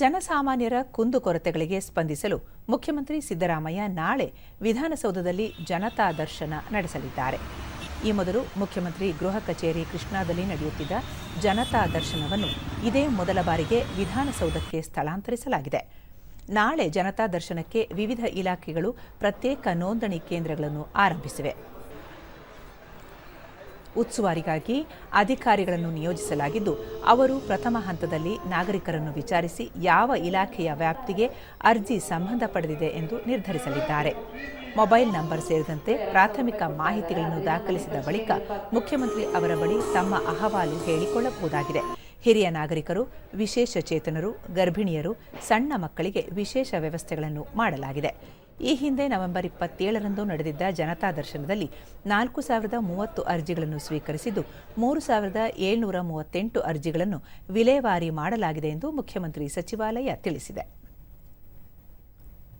ಜನಸಾಮಾನ್ಯರ ಕುಂದುಕೊರತೆಗಳಿಗೆ ಸ್ಪಂದಿಸಲು ಮುಖ್ಯಮಂತ್ರಿ ಸಿದ್ದರಾಮಯ್ಯ ನಾಳೆ ವಿಧಾನಸೌಧದಲ್ಲಿ ಜನತಾ ದರ್ಶನ ನಡೆಸಲಿದ್ದಾರೆ. ಈ ಮೊದಲು ಮುಖ್ಯಮಂತ್ರಿ ಗೃಹ ಕಚೇರಿ ಕೃಷ್ಣಾದಲ್ಲಿ ನಡೆಯುತ್ತಿದ್ದ ಜನತಾ ದರ್ಶನವನ್ನು ಇದೇ ಮೊದಲ ಬಾರಿಗೆ ವಿಧಾನಸೌಧಕ್ಕೆ ಸ್ಥಳಾಂತರಿಸಲಾಗಿದೆ. ನಾಳೆ ಜನತಾ ದರ್ಶನಕ್ಕೆ ವಿವಿಧ ಇಲಾಖೆಗಳು ಪ್ರತ್ಯೇಕ ನೋಂದಣಿ ಕೇಂದ್ರಗಳನ್ನು ಆರಂಭಿಸಿವೆ. ಉಸ್ತುವಾರಿಗಾಗಿ ಅಧಿಕಾರಿಗಳನ್ನು ನಿಯೋಜಿಸಲಾಗಿದ್ದು, ಅವರು ಪ್ರಥಮ ಹಂತದಲ್ಲಿ ನಾಗರಿಕರನ್ನು ವಿಚಾರಿಸಿ ಯಾವ ಇಲಾಖೆಯ ವ್ಯಾಪ್ತಿಗೆ ಅರ್ಜಿ ಸಂಬಂಧ ಪಡೆದಿದೆ ಎಂದು ನಿರ್ಧರಿಸಲಿದ್ದಾರೆ. ಮೊಬೈಲ್ ನಂಬರ್ ಸೇರಿದಂತೆ ಪ್ರಾಥಮಿಕ ಮಾಹಿತಿಗಳನ್ನು ದಾಖಲಿಸಿದ ಬಳಿಕ ಮುಖ್ಯಮಂತ್ರಿ ಅವರ ಬಳಿ ತಮ್ಮ ಅಹವಾಲು ಹೇಳಿಕೊಳ್ಳಬಹುದಾಗಿದೆ. ಹಿರಿಯ ನಾಗರಿಕರು, ವಿಶೇಷ ಚೇತನರು, ಗರ್ಭಿಣಿಯರು, ಸಣ್ಣ ಮಕ್ಕಳಿಗೆ ವಿಶೇಷ ವ್ಯವಸ್ಥೆಗಳನ್ನು ಮಾಡಲಾಗಿದೆ. ಈ ಹಿಂದೆ ನವೆಂಬರ್ ಇಪ್ಪತ್ತೇಳರಂದು ನಡೆದಿದ್ದ ಜನತಾ ದರ್ಶನದಲ್ಲಿ ನಾಲ್ಕು ಸಾವಿರದ ಮೂವತ್ತು ಅರ್ಜಿಗಳನ್ನು ಸ್ವೀಕರಿಸಿದ್ದು, ಮೂರು ಸಾವಿರದ ಏಳ್ನೂರ ಮೂವತ್ತೆಂಟು ಅರ್ಜಿಗಳನ್ನು ವಿಲೇವಾರಿ ಮಾಡಲಾಗಿದೆ ಎಂದು ಮುಖ್ಯಮಂತ್ರಿ ಸಚಿವಾಲಯ ತಿಳಿಸಿದೆ.